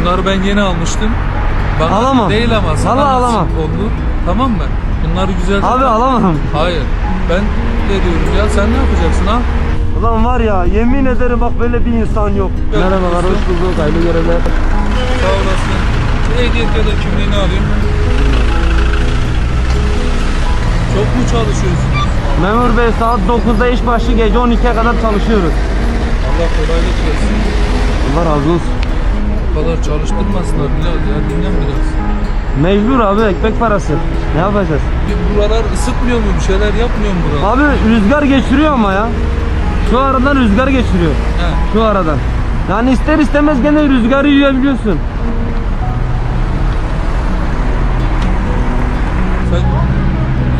Bunları ben yeni almıştım. Bana Alamam. Değil ama sana Vallahi alamam. Oldu. Tamam mı? Bunları güzel Abi alamam. Hayır. Ben ne diyorum ya sen ne yapacaksın ha? Ulan var ya yemin ederim bak böyle bir insan yok. Merhabalar, hoş bulduk. Hayırlı görevler. Sağ olasın. Ehliyet ya da kimliğini alayım. Çok mu çalışıyorsun? Memur Bey saat 9'da iş başı gece 12'ye kadar çalışıyoruz. Allah kolaylık versin. Allah razı olsun. Bu kadar çalıştırmasınlar Bilal ya dinlen biraz. Mecbur abi ekmek parası. Ne yapacağız? Bir buralar ısıtmıyor mu? Bir şeyler yapmıyor mu buralar? Abi rüzgar geçiriyor ama ya. Şu aradan rüzgar geçiriyor. He. Şu aradan. Yani ister istemez gene rüzgarı yiyebiliyorsun. Sen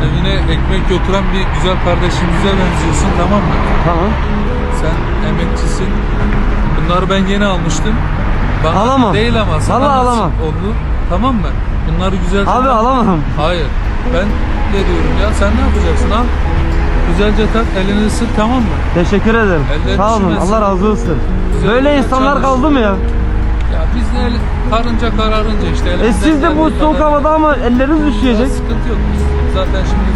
evine ekmek götüren bir güzel kardeşimize benziyorsun tamam mı? Tamam. Sen emekçisin. Bunları ben yeni almıştım. Bana Alamam. Değil ama sana Vallahi alamam. oldu. Tamam mı? Bunları güzel Abi alamam. Hayır. Ben ne diyorum ya sen ne yapacaksın ha? Güzelce tak elini ısır tamam mı? Teşekkür ederim. Ellerini Sağ olun. üşümesin. Allah razı olsun. Güzel Böyle insanlar çalış. kaldı mı ya? Ya biz de el, karınca kararınca işte. E siz de bu soğuk havada ama elleriniz Ya üşüyecek. sıkıntı yok. Biz Zaten şimdi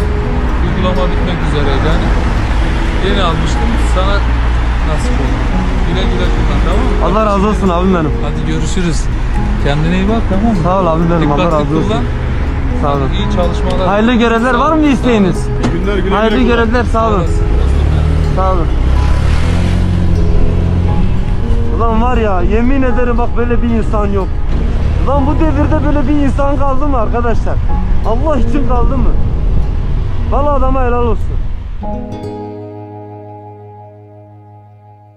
uygulama bitmek üzereydi yani. Yeni almıştım. Sana nasip oldu. Güle güle? Allah razı olsun abim benim. Hadi görüşürüz. Kendine iyi bak tamam mı? Sağ ol abim benim. Allah razı olsun. kullan. Sağ olun. İyi çalışmalar. Hayırlı görevler var mı isteğiniz? Günler güle Hayırlı kullan. görevler sağ olun. Sağ olun. Ulan var ya yemin ederim bak böyle bir insan yok. Ulan bu devirde böyle bir insan kaldı mı arkadaşlar? Allah için kaldı mı? Vallahi adama helal olsun.